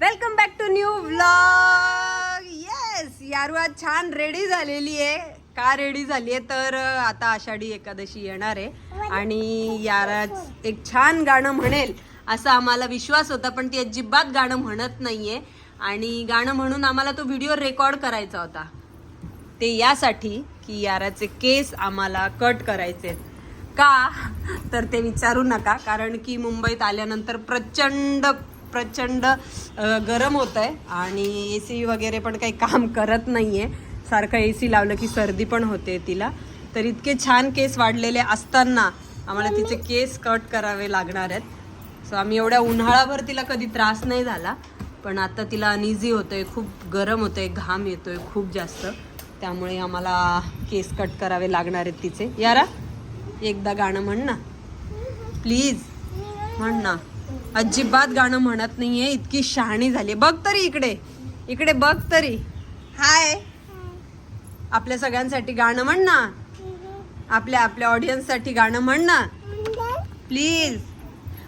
Welcome back to new vlog. Yes यारू आज छान ready झालेली आहे. का रेडी झाली आहे? तर आता आषाढी एकादशी येणार आहे. आणि याराज एक छान गाणं म्हणेल असा आम्हाला विश्वास होता पण ती अजिबात गाणं म्हणत नाहीये. आणि गाणं म्हणून आम्हाला तो व्हिडिओ रेकॉर्ड करायचा होता. ते यासाठी की याराचे केस आम्हाला कट करायचे आहेत. का? तर ते विचारू नका कारण की मुंबईत आल्यानंतर प्रचंड प्रचंड गरम होत आहे आणि ए सी वगैरे पण काही काम करत नाही आहे सारखं ए सी लावलं की सर्दी पण होते तिला. तर इतके छान केस वाढलेले असताना आम्हाला तिचे केस कट करावे लागणार आहेत. सो आम्ही एवढ्या उन्हाळाभर तिला कधी त्रास नाही झाला. पण आता तिला अनइझी होतोय खूप गरम होतोय घाम येतोय खूप जास्त. त्यामुळे आम्हाला केस कट करावे लागणार आहेत तिचे. यारा एकदा गाणं म्हण ना. प्लीज म्हण ना. अजिबात गाणं म्हणत नाहीये इतकी शहाणी झाली. बघ तरी इकडे. इकडे बघ तरी. हाय. आपल्या सगळ्यांसाठी गाणं म्हण ना. आपल्या आपल्या ऑडियन्ससाठी गाणं म्हण ना. प्लीज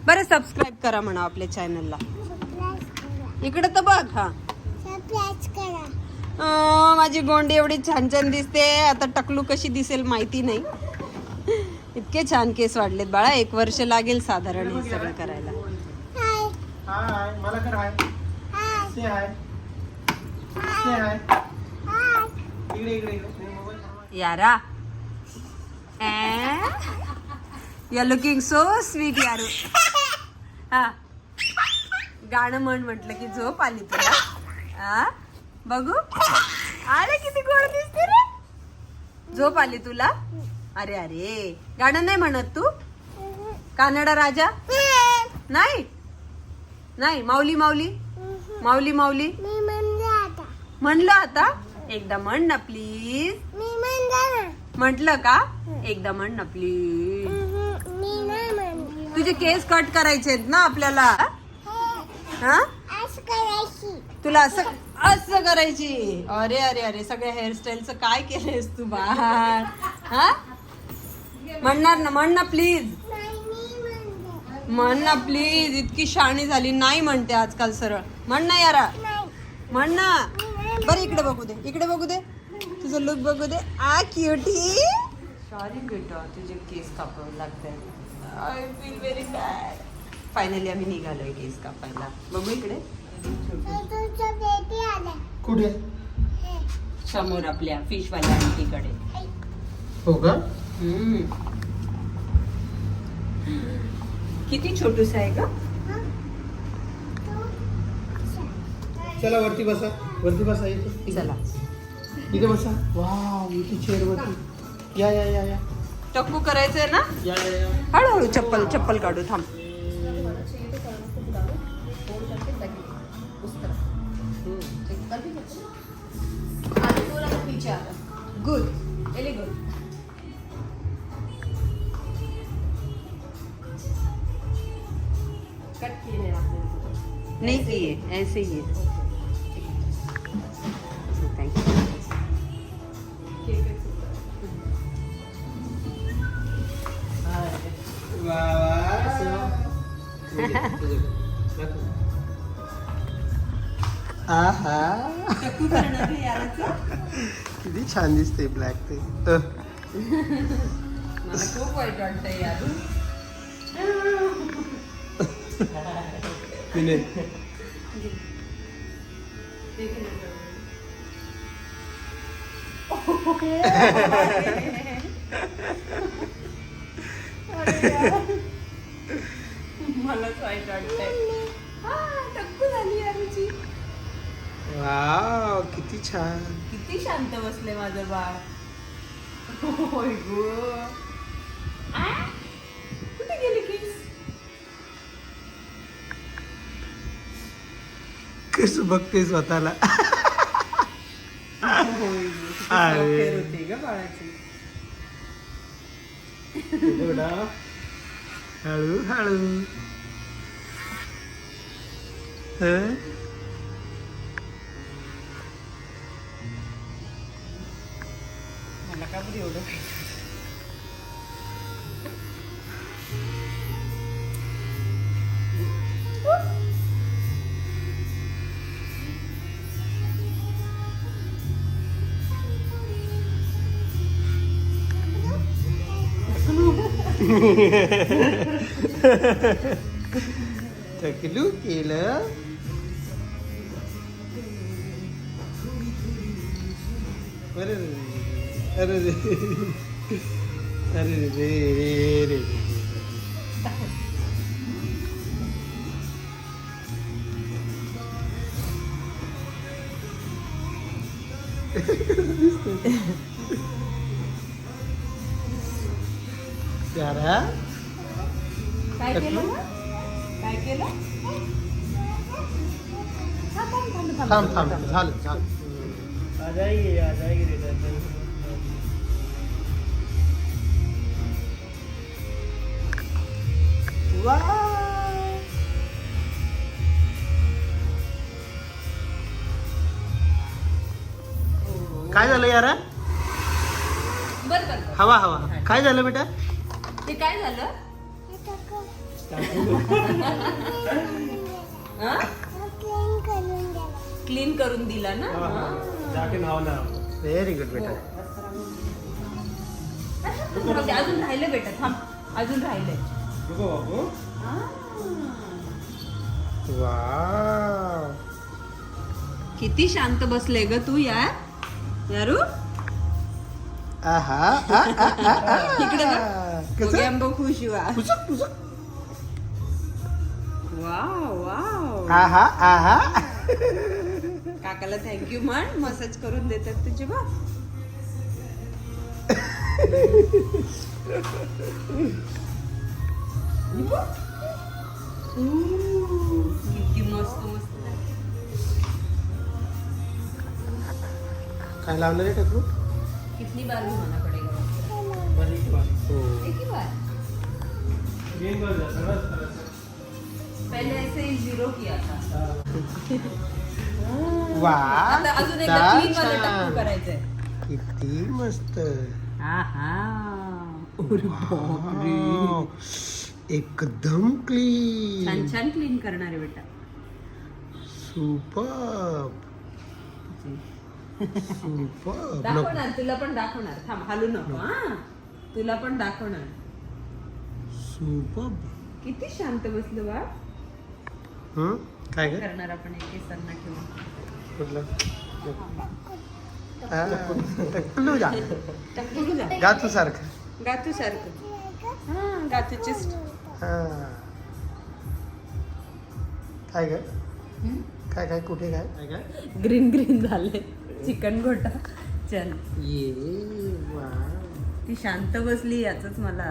बरं सबस्क्राईब करा म्हणा आपल्या चॅनलला इकडे तर बघ हा. अं, माझी गोंडी एवढी छान छान दिसते. आता टकलू कशी दिसेल माहिती नाही. इतके छान केस वाढलेत बाळा. एक वर्ष लागेल साधारण हे सगळं करायला. हाय मला कर हाय से हाय से हाय इकडे इकडे यारा. या लुकिंग सो स्वीट यारू. हा. गाणं म्हण म्हटलं की झोप आली तुला. हा बघू. अरे किती गोड दिसते रे. झोप आली तुला? अरे अरे. गाणं नाही म्हणत तू? कानडा राजा? नाही? नाही माऊली माऊली. माऊली माऊली. म्हणलं आता. एकदा म्हण ना प्लीज म्हटलं का? एकदा म्हण ना प्लीज तुझे केस कट करायचे आहेत ना आपल्याला? हा तुला असं असं करायची. अरे अरे अरे सगळ्या हेअरस्टाईलचं काय केलंयस तू बाहेर हा? म्हणणार ना म्हण ना प्लीज म्हण ना प्लीज इतकी शाणी झाली. नाही म्हणते आजकाल सरळ. म्हण ना यारा. म्हण ना. बरं इकडे बघू दे. इकडे बघू दे. तुझं लुक बघू दे. आ क्युटी सॉरी बेटा. तुझे केस कापावे लागते. I feel very bad finally आम्ही निघालोय केस कापायला. बघू इकडे. कुठे? समोर आपल्या फिशवाल्या आंटीकडे हो का? हम्म. किती छोटूस आहे का चला वरती बसा. वरती बसा इथे. चला. इथे बसा. वाव इथे चेअर वरती. या या या या. टक्कू करायचंय ना? या या या. हळूहळू चप्पल चप्पल काढू थांब. गुड व्हेरी गुड नहीं चाहिए ऐसे ही है। किती छान दिसते ब्लॅक ते. खूप वाईट वाटतंय यार मलाच वाईट वाटतंय हा टक्कू झाली यारूची वाव किती छान. किती शांत बसले माझं बाळ. होय गो. आ? बघते स्वतःला होय गो, किती अरे. सौख्य होते ग बाळाची एवढा हळू हळू हं? मला का बरं एवढं टकलू केलं अरे रे, अरे रे अरे प्यारा। काय केलं? काय केलं? थांब थांब झालं झालं. आ जाएगी आ रिटर्न काय झालं यारा? बर बर बर. हवा हवा. काय झालं बेटा? ते काय झालं? क्लीन करून दिला ना? हा. जाके नहाओ ना. व्हेरी गुड बेटा. राहू दे, अजून राहिलं बेटा थांब. अजून राहिलंय. रुको बाबू. वा किती शांत बसले ग तू यार. यारू? आहा. इकडे बघ. खुश हुआ. पुसक पुसक वाव वाव. आहा आहा काकाला थँक्यू म्हण मसाज करून देतात तुझे बा किती मस्त मस्त. काय लावलं रे टकलू कितनी बार घुमाना पहले ऐसे ही जीरो किया था वा आता अजून एकदा किती वाला टप्पू मस्त. आहा. अरे बापरे. वाव. एकदम छान क्लीन छान क्लीन करणार आहे बेटा. सुपर सुपर दाखवणार तुला पण दाखवणार. थांब हालू नको. हा. तुला पण दाखवणार. सुपर. किती शांत बसलं बा हं? काय ग? करणार आपण एक केसांना ठेवून. कुठलं? हा, टकलू जा. गातू सारखं. गातू सारखं. हा गातू चेस्ट हा. काय ग? काय काय कुठे काय? काय काय ग्रीन ग्रीन झाले चिकन गोटा. चल. ये. ती शांत बसली याच मला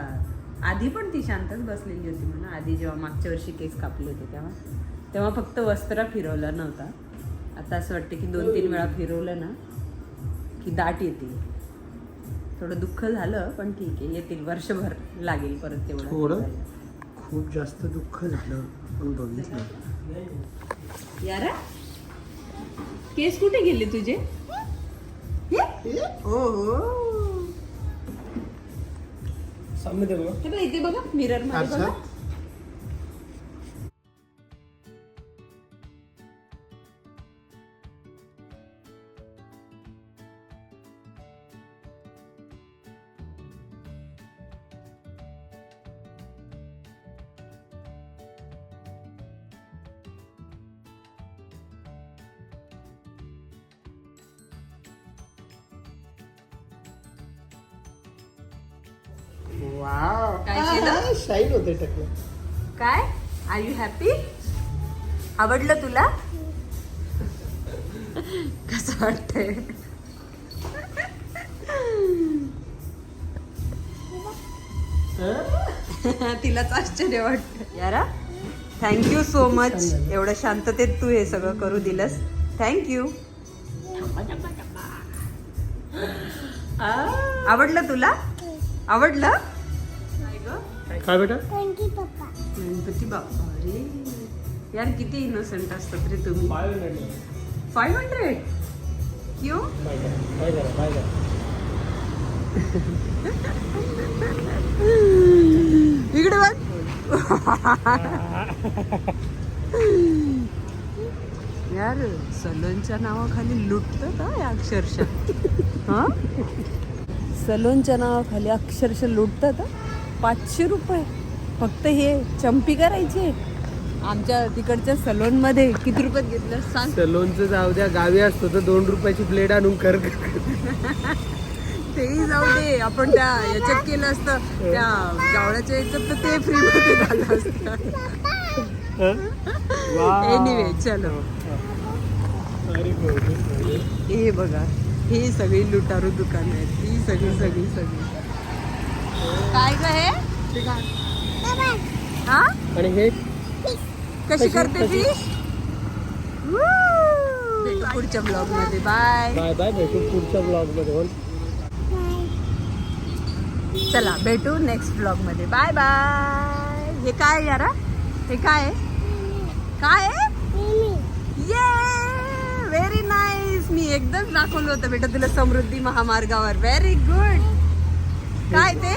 आधी पण ती शांतच बसलेली होती म्हणा. आधी जेव्हा मागच्या वर्षी केस कापले होते तेव्हा. तेव्हा फक्त वस्त्र फिरवला नव्हता. आता असं वाटतं की दोन तीन वेळा फिरवलं ना की दाट येते. थोडं दुःख झालं पण ठीक आहे येतील. वर्षभर लागेल परत तेवढं. थोडं? खूप जास्त दुःख झालं पण बघितलं. यारा केस कुठे गेले तुझे? हे? ओ हो. सामने देखो हे बघ इथे बघा मिररमध्ये बघा. काय केलं? शाईन होते टकलं. काय? आर यू हॅपी आवडलं तुला? कसं वाटतंय? तिलाच आश्चर्य वाटत यारा थँक्यू सो मच एवढं शांततेत तू हे सगळं करू दिलंस. थँक्यू आवडलं तुला? आवडलं? काय बेटा? गणपती बाप्पा अरे. यार किती इनोसेंट असतात रे तुम्ही. फाईव्ह हंड्रेड क्यों? इकडे बघ. यार सलोनच्या नावाखाली लुटतात हा या अक्षरशः. हा? सलोनच्या नावाखाली अक्षरशः लुटतात पाचशे रुपये. फक्त हे चंपी करायची. आमच्या तिकडच्या सलोनमध्ये किती रुपयात घेतलं? सांग. सलोनचं जाऊ द्या गावी असतो तर दोन रुपयाची प्लेट आणून कर. तेही जाऊ दे. आपण त्या याच्यात केलं असतं. त्या गावड्याच्या याच्यात तर ते फ्री मध्ये झालं असतं. एनिवे चलो. हे बघा. हे सगळी लुटारू दुकान आहेत. ही सगळी सगळी सगळी. काय ग हे? हा? आणि हे कशी कशी- करते कशी? फिश? भेटू पुढच्या ब्लॉगमध्ये बाय बाय बाय भेटू पुढच्या ब्लॉगमध्ये चला भेटू नेक्स्ट ब्लॉगमध्ये बाय बाय हे काय आहे यारा हे? काय आहे? काय आहे? ये व्हेरी नाईस एकदम दाखवलं होतं बेटा तुला समृद्धी महामार्गावर. व्हेरी गुड काय ते?